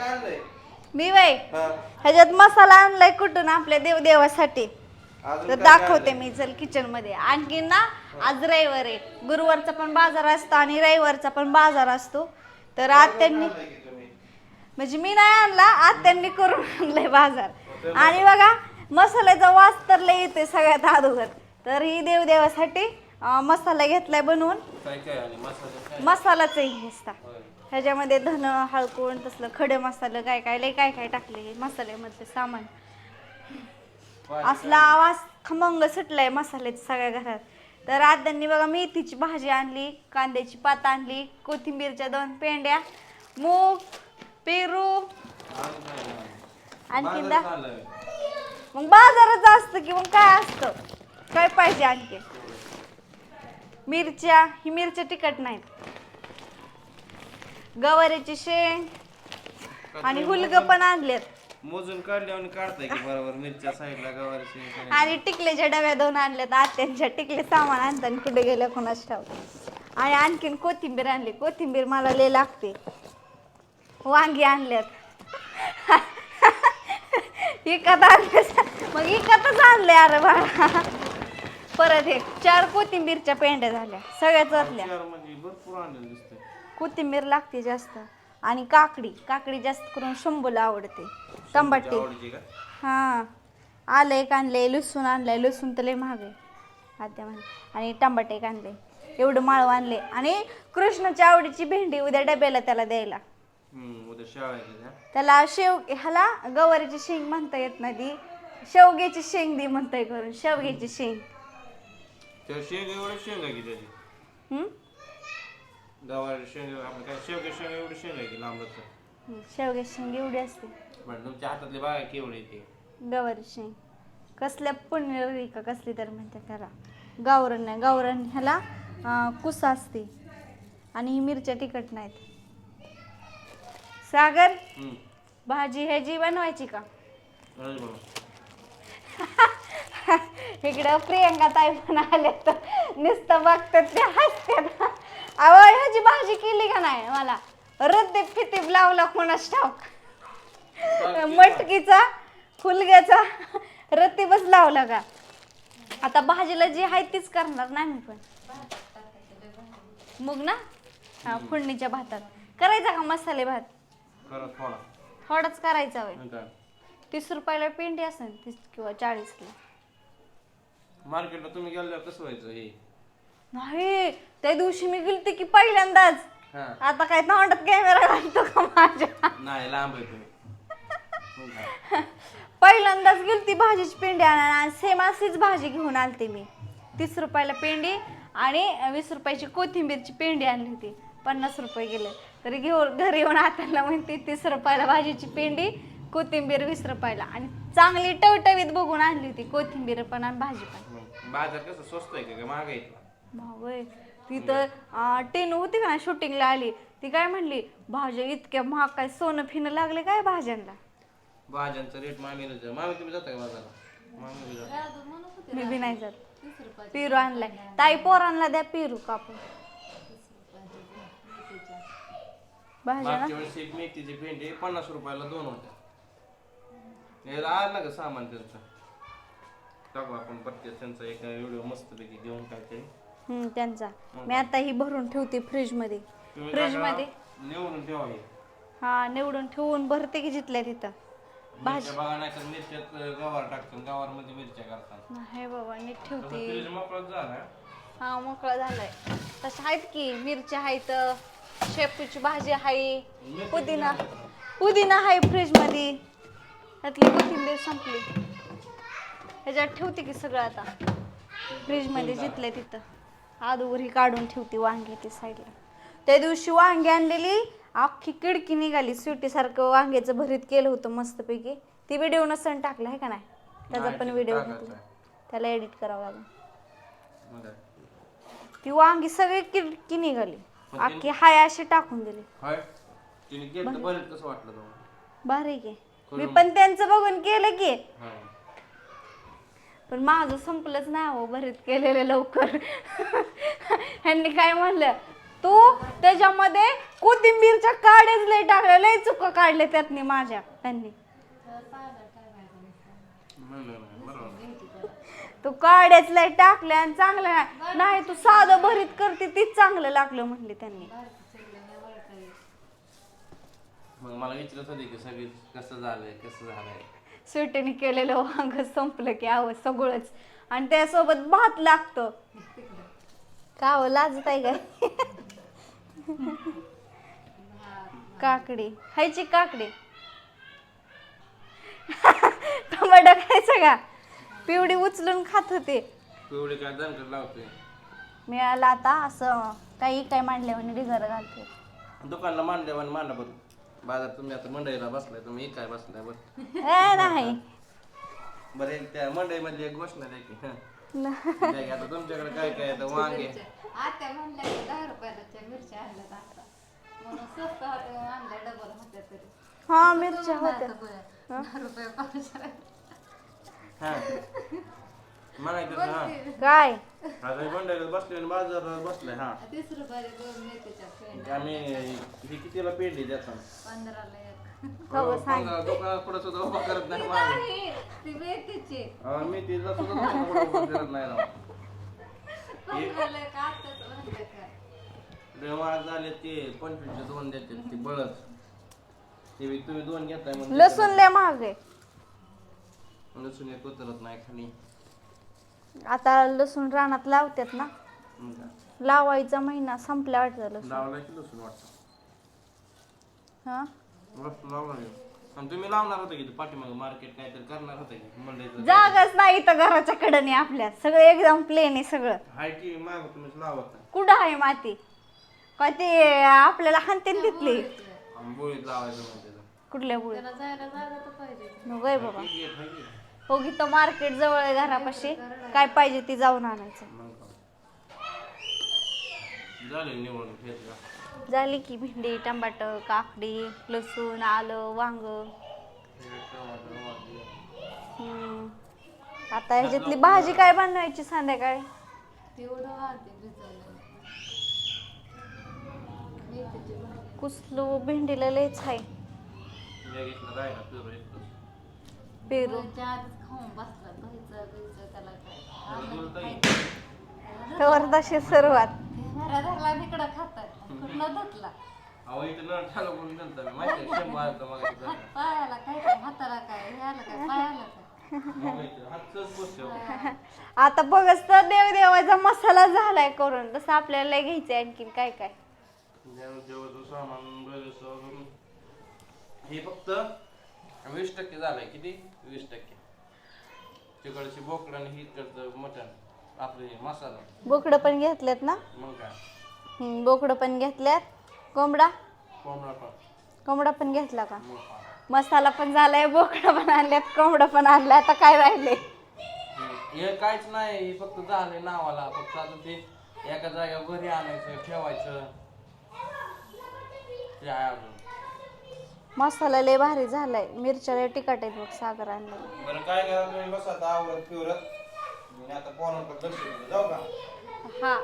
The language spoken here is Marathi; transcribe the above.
काय आणलंय? मी बाई हा. ह्याच्यात मसाला आणलाय कुठून आपल्या देव देवासाठी? अजून तर काय दाखवते? मी चल किचनमध्ये. आणखी ना आज रविवार आहे. गुरुवारचा पण बाजार असतो आणि रविवारचा पण बाजार असतो. तर आज त्यांनी आणलंय की तुम्ही? म्हणजे मी नाही आणला आज त्यांनी करून आणलाय बाजार. आणि बघा मसाल्याचा वास तर लय येते सगळ्यात अगोदर. तर ही देव देवासाठी अं, मसाला घेतलाय बनवून. काय काय आणि मसाला काय? मसालाच हे होय. ह्याच्यामध्ये धन हळकुण तसलं खडे मसाले काय काय लय काय काय टाकले हे मसाल्यामधले सामान. असला आवाज खमंग सुटलाय मसाल्याचा सगळ्या घरात. तर आज त्यांनी बघा मेथीची भाजी आणली कांद्याची पात आणली कोथिंबीरच्या दोन पेंड्या मूग पेरू आणखी मग बाजारात असतं की मग काय असतं? काय पाहिजे आणखी मिरच्या ही मिरच्या तिखट नाहीत. गवारीची शेंग आणि हुलग पण आणलेत. मोजून काढले आणि काढताय की बरोबर मिरच्या साईडला गवारी शेंग. आणि टिकल्याच्या डब्या दोन आणल्यात आत्यांच्या टिकले सामान आणताना कुठे गेल्या कोणाच ठाव आणि आणखीन कोथिंबीर आणली. कोथिंबीर मला लय लागते. वांगी आणल्यात. इकत आणले मग इकतच आणले अरे बाळा परत हे चार कोथिंबीरच्या पेंड्या झाल्या. सगळ्याच वाटल्या चार म्हणजे भरपूर आणलेलं दिसतंय कोथिंबीर लागते जास्त. आणि काकडी काकडी जास्त करून शंभूला आवडते. टमाटे आवडीची का? हा. आलं एक आणलंय लसूण आणलंय लसूण तर लय महाग आहे. आत्या म्हणे. आणि टमाटे एक आणले. एवढं माळव आणले. आणि कृष्णाच्या आवडीची भेंडी उद्या डब्याला त्याला द्यायला. हम्म उद्या शाळा आहे त्याच्या त्याला शेव ह्याला गवारीची शेंग म्हणता येत नाही ती. शेवग्याची शेंग दे म्हणताय करून. शेवग्याची शेंग. त्या शेंग एवढी शेंग आहे की त्याची? हम्म? गवारी शेंग आपलं काय शेवगे शेंग एवढी शेंग आहे की लांबच? हम्म, शेवग्याची शेंग एवढी असते. पण तुमच्या हातातली बागा केवढी येते गवारी शेंग. कसल्या पुण्य का कसली तर म्हणते त्याला. गावरण नाही गावरण ह्याला अं, कुस असते. आणि ही मिरच्या तिखट नाहीत. सागर हम्म. भाजी ह्याची बनवायची का? बाबा. इकडं प्रियंका ताई पण आले तर नुसतं बघतात ते हसतात. भाजी केली का नाही मला? रद्दीप फितीप लावला कोणाच ठाऊक? मटकीचा फुलग्याचा रत्तीबच लावला का? आता भाजीला जी आहे तीच करणार ना मी पण. मग ना? हा फोडणीच्या भातात. करायचा का मसाले भात? करा थोडा. थोडाच करायचा होय. काय? तीस रुपयाला पेंडी असेल तीस किंवा चाळीसला. मार्केटला तुम्ही गेल्यावर कसं व्हायचं हे? नाही त्या दिवशी मी गेलते की पहिल्यांदाच. हा. आता काय तोंडात कॅमेरा घालतो का माझ्या? नाही लांब आहे तुम्ही. काय. पहिल्यांदाच गेलती भाजीची पेंडी आणायला आणि सेम अशीच भाजी घेऊन आलते मी. तीस रुपयाला पेंडी आणि वीस रुपयाची कोथिंबीरची पेंडी आणली होती. पन्नास रुपये गेले. तरी घेऊन घरी येऊन हाताला म्हणते तीस रुपयाला भाजीची पेंडी कोथिंबीर वीस रुपयाला. आणि चांगली टवटवीत बघून आणली होती कोथिंबीर पण आणि भाजी पण. मग बाजार कसं स्वस्त आहे का? महाग आहे? भावय तिथं टेन होती का ना शूटिंगला आली. ती काय म्हणली भाज्या इतक्या महाग काय सोनं फिनं लागले काय भाज्यांना? भाज्यांचा रेट मामीला जा मामी तुम्ही जाता का मामी जाता. मी बी नाही जात. पेरू आणलाय. ताई पोरांना द्या पेरू कापून. भाज्या ना? मागच्या वेळेस एक मेथीची भेंडी पन्नास रुपयाला दोन होत्या. आलं ना का सामान त्यांचं. टाकू आपण प्रत्येक त्यांचा एक व्हिडिओ मस्त पैकी घेऊन काहीतरी हम्म त्यांचा. मी आता ही भरून ठेवते फ्रीजमध्ये तुम्ही फ्रीजमध्ये निवडून ठेवा हे. हा निवडून ठेवून भरते की जिथल्या तिथं. मिरच्या बघा नाही तर मिरच्यात गवार टाकतो गवारमध्ये मिरच्या करतात. नाही बाबा नीट ठेवते. फ्रीज मोकळत झाला. हा मोकळा झालाय. तशा आहेत की मिरच्या आहेत शेपूची भाजी आहे पुदिना पुदिना आहे फ्रीजमध्ये त्यातली कोथिंबीर संपली. ह्याच्यात ठेवते की सगळं आता? फ्रीजमध्ये जिथलं तिथं. आदूवर काढून ठेवते वांगी ते साईडला. त्या दिवशी वांगी आणलेली अख्खी किडकी निघाली. सारखं वांग्याचं भरीत केलं होतं मस्तपैकी. ती व्हिडिओ नसन टाकला आहे का नाही? त्याचा पण व्हिडिओ घेतला आहे. त्याला एडिट करावं लागेल. ती वांगी सगळी किडकी निघाली. अख्खी हाय अशी टाकून दिली. होय? तिने घेतलं बरं. कसं वाटलं तुम्हाला. भारी की. मी पण त्यांचं बघून केलं की. पण माझं संपलंच नाही हो भरीत केलेलं लवकर. ह्यांनी काय म्हणलं? तू त्याच्यामध्ये कोथिंबीरच्या काड्याच लय टाकल्या लय चुका काढले त्यातनी माझ्या त्यांनी. तू काड्याच लय टाकल्या आणि चांगलं नाही तू साधं भरीत करते तीच चांगलं लागलं म्हणले त्यांनी. मग मला विचारत होते की सगळी कसं झालंय कसं झालंय? सुट्टीने केलेलं वांग संपलं की आव सगळंच. आणि त्यासोबत भात लागतं. का हो लाजत आहे काय काकडी. खायची काकडी. टमाटर खायचं का? पिवडी उचलून खात होते. एवढे काय दणकट मिळालं आता असं काही काय मांडल्यावर डिझर घालते. दुकानला मांडले आणि मांडा बरं. बाजार तुम्ही आता मंडईला बसलाय तुम्ही काय बसलाय बरं? ए नाही. बरं एक त्या मंडईमधली एक घोषणा द्या की. हं. द्या की आता तुमच्याकडे काय काय येतं वांगे. आता म्हणल्या की दहा रुपयाच्या मिरच्या आणल्यात आता. म्हणून स्वस्त होते आणल्या डबल होत्या तरी. हा मिरच्या होत्या. दहा रुपये पावशेर. हा. म्हणायचं हा. काय? आता हे मंडईला बसले आणि बाजारात बसलाय हा. तीस रुपयाला दोन मेथीच्या पेंड. आम्ही ही कितीला पेंडी द्याचा पंधराला एक. हो, सांग. दुकानात पुढे सुद्धा उभा करत नाही मागे. नाही, ती मेथीची. अहो, मी तिला सुद्धा दुकानात पुढं उभा करत नाही राव. पंधराला एक आत्ताच म्हणलं काय व्यवहार झाले ते पंचवीसचे दोन देते ते बळच. ते बी तुम्ही दोन घेताय लसूण लय महाग आहे. लसूण एक उतरत नाही खाली. आता लसूण रानात लावतात ना. मग काय. लावायचा महिना संपल्या वाटतं लसूण. लावला की लसूण वाटतं? हा? लसूण लावला की. आणि तुम्ही लावणार होता की पाठीमाग मार्केट काहीतरी करणार होता की? मंडईचं जागाच नाही इथं घराच्या कडे आपल्या. सगळं एकदम प्लेन आहे सगळं. हाय की माग तुम्हीच लावत नाही. कुठं आहे माती? का ते आपल्याला हानतेन तिथली? आणि बोळीत लावायचं कुठल्या बुळी त्याला जायला जागा तर पाहिजे. नको आहे बाबा. आहे. हो इथं मार्केट जवळ आहे घरापाशी काय पाहिजे ती जाऊन आणायचं. झालं निवडून घेतला झाली की भेंडी टमाटर काकडी लसूण आलं वांग हम्म. आता ह्याच्यातली भाजी काय बनवायची संध्याकाळी तेवढं वाढते भिजवलं मेथीची भाजी कुसलू भेंडीला लयच आहे घेतलं एकटंच. पेरू आधीच खाऊन बसला त्याला काय. कवर तशी सुरुवात घरा धरला खातात धुतला अहो इथं नळ ठाला म्हणून नंतर मी माहिती आहे शंभर आलता मग इथं. पायाला काय काय हाताला काय हे आलं काय पायाला काय बसतो. आता बघच तर देव देवाचा मसाला झालाय करून तसं आपल्याला लय घ्यायचंय आणखीन काय काय जेवायचं सामान. हे फक्त वीस टक्के झालंय किती वीस टक्के. तिकडची बोकड आणि ही इकडचं मटण आपलं हे मसाला. बोकडं पण घेतल्यात ना? मग काय? हम्म, बोकडं पण घेतल्यात. कोंबडा? कोंबडा पण. कोंबडा पण घेतला का? मग काय. मसाला पण झालाय बोकडं पण आणल्यात कोंबडा पण आणलाय आता काय राहिले हे हे काहीच नाही हे फक्त झालंय नावाला. फक्त आता ते एका जागेवर घरी आणायचं ठेवायचं. ते आहे अजून. मसाला लय भारी झालाय. मिरच्या लय तिखट आहेत बघ सागर आणलेलं बरं काय करा तुम्ही बसा आता आवरत फिरत मी आता पोरांकडे लक्ष देतो. जाऊ का? हा.